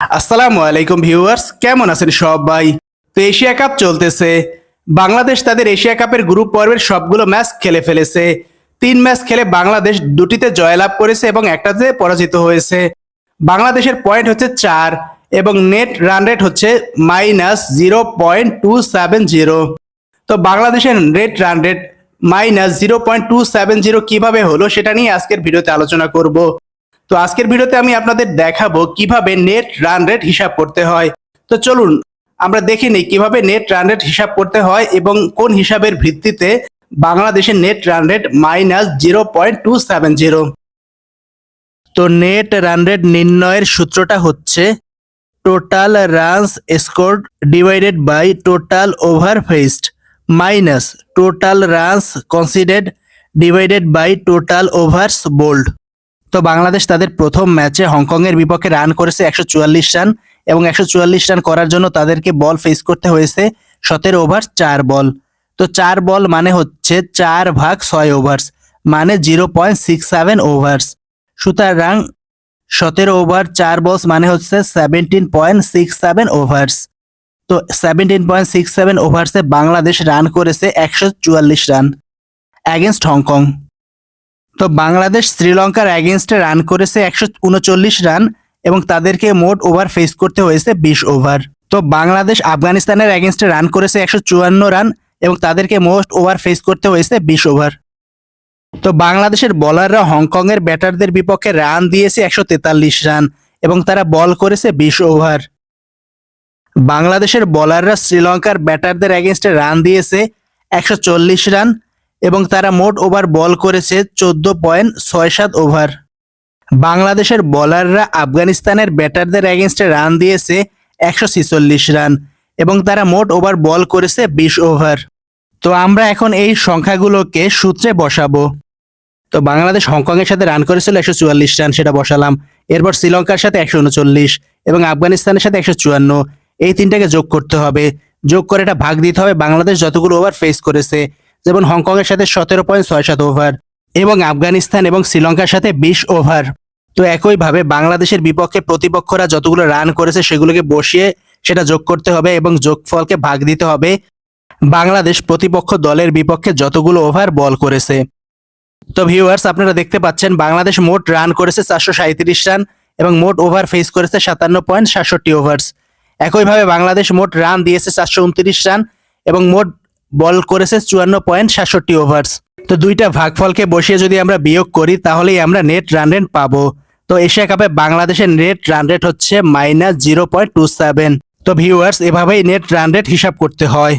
আসসালামু আলাইকুম ভিউয়ার্স, কেমন আছেন সবাই? তো এশিয়া কাপ চলতেছে। বাংলাদেশ তাদের এশিয়া কাপের গ্রুপ পর্বের সবগুলো ম্যাচ খেলে ফেলেছে। তিন ম্যাচ খেলে বাংলাদেশ দুটিতে জয়লাভ করেছে এবং একটাতে পরাজিত হয়েছে। বাংলাদেশের পয়েন্ট হচ্ছে চার এবং নেট রান রেট হচ্ছে minus zero point two seven zero. তো বাংলাদেশের net run rate minus zero point two seven zero কীভাবে হলো সেটা নিয়ে আজকের ভিডিওতে আলোচনা করব। তো আজকের ভিডিওতে আমি আপনাদের দেখাবো কীভাবে নেট রান রেট হিসাব করতে হয়। তো চলুন, আমরা দেখে নিই কীভাবে নেট রান রেট হিসাব করতে হয় এবং কোন হিসাবের ভিত্তিতে বাংলাদেশের net run rate minus zero point two seven zero তো নেট রান রেট নির্ণয়ের সূত্রটা হচ্ছে total runs scored divided by total over faced minus total runs conceded divided by total overs bowled তো বাংলাদেশ তাদের প্রথম ম্যাচে হংকংয়ের বিপক্ষে রান করেছে একশো চুয়াল্লিশ রান এবং একশো চুয়াল্লিশ রান করার জন্য তাদেরকে বল ফেস করতে হয়েছে সতেরো ওভার চার বল। তো চার বল মানে হচ্ছে চার ভাগ ছয় ওভার্স মানে zero point six seven overs সুতরাং সতেরো ওভার চার বলস মানে হচ্ছে seventeen point six seven overs তো সেভেন্টিন পয়েন্ট সিক্স সেভেন ওভার্সে বাংলাদেশ রান করেছে একশো চুয়াল্লিশ রান অ্যাগেনস্ট হংকং। তো বাংলাদেশ শ্রীলঙ্কার অ্যাগেনস্টে রান করেছে একশো উনচল্লিশ রান এবং তাদেরকে মোট ওভার ফেস করতে হয়েছে বিশ ওভার তো বাংলাদেশ আফগানিস্তানের অ্যাগেনস্টে রান করেছে একশো চুয়ান্ন রান এবং তাদেরকে মোস্ট ওভার ফেস করতে হয়েছে বিশ ওভার তো বাংলাদেশের বলাররা হংকংয়ের ব্যাটারদের বিপক্ষে রান দিয়েছে একশো তেতাল্লিশ রান এবং তারা বল করেছে বিশ ওভার বাংলাদেশের বলাররা শ্রীলঙ্কার ব্যাটারদের অ্যাগেনস্টে রান দিয়েছে একশো চল্লিশ রান এবং তারা মোট ওভার বল করেছে চোদ্দ পয়েন্ট ছয় সাত ওভার। বাংলাদেশের বলাররা আফগানিস্তানের ব্যাটারদের অ্যাগেনস্টে রান দিয়েছে একশো রান এবং তারা মোট ওভার বল করেছে বিশ ওভার। তো আমরা এখন এই সংখ্যাগুলোকে সূত্রে বসাবো। তো বাংলাদেশ হংকংয়ের সাথে রান করেছিল একশো চুয়াল্লিশ রান, সেটা বসালাম। এরপর শ্রীলঙ্কার সাথে একশো উনচল্লিশ এবং আফগানিস্তানের সাথে একশো চুয়ান্ন। এই তিনটাকে যোগ করতে হবে। যোগ করে এটা ভাগ দিতে হবে। বাংলাদেশ যতগুলো ওভার ফেস করেছে যেমন হংকংয়ের সাথে সতেরো পয়েন্ট ছয় সাত ওভার এবং আফগানিস্তান এবং শ্রীলঙ্কার সাথে বিশ ওভার তো একইভাবে বাংলাদেশের বিপক্ষে প্রতিপক্ষরা যতগুলো রান করেছে সেগুলোকে বসিয়ে সেটা যোগ করতে হবে এবং যোগফলকে ভাগ দিতে হবে। বাংলাদেশ প্রতিপক্ষ দলের বিপক্ষে যতগুলো ওভার বল করেছে। তো ভিউয়ার্স আপনারা দেখতে পাচ্ছেন বাংলাদেশ মোট রান করেছে চারশো সাঁত্রিশ রান এবং মোট ওভার ফেস করেছে সাতান্ন পয়েন্ট সাতষট্টি ওভার্স একইভাবে বাংলাদেশ মোট রান দিয়েছে চারশো উনত্রিশ রান এবং মোট বল করেছে চুয়ান্ন পয়েন্ট সাতষট্টি ওভার্স। তো দুইটা ভাগফলকে বসিয়ে যদি আমরা বিয়োগ করি, তাহলেই আমরা নেট রান রেট পাবো। তো এশিয়া কাপে বাংলাদেশের নেট রান রেট হচ্ছে minus zero point two seven তো ভিউয়ার্স এভাবেই নেট রান রেট হিসাব করতে হয়।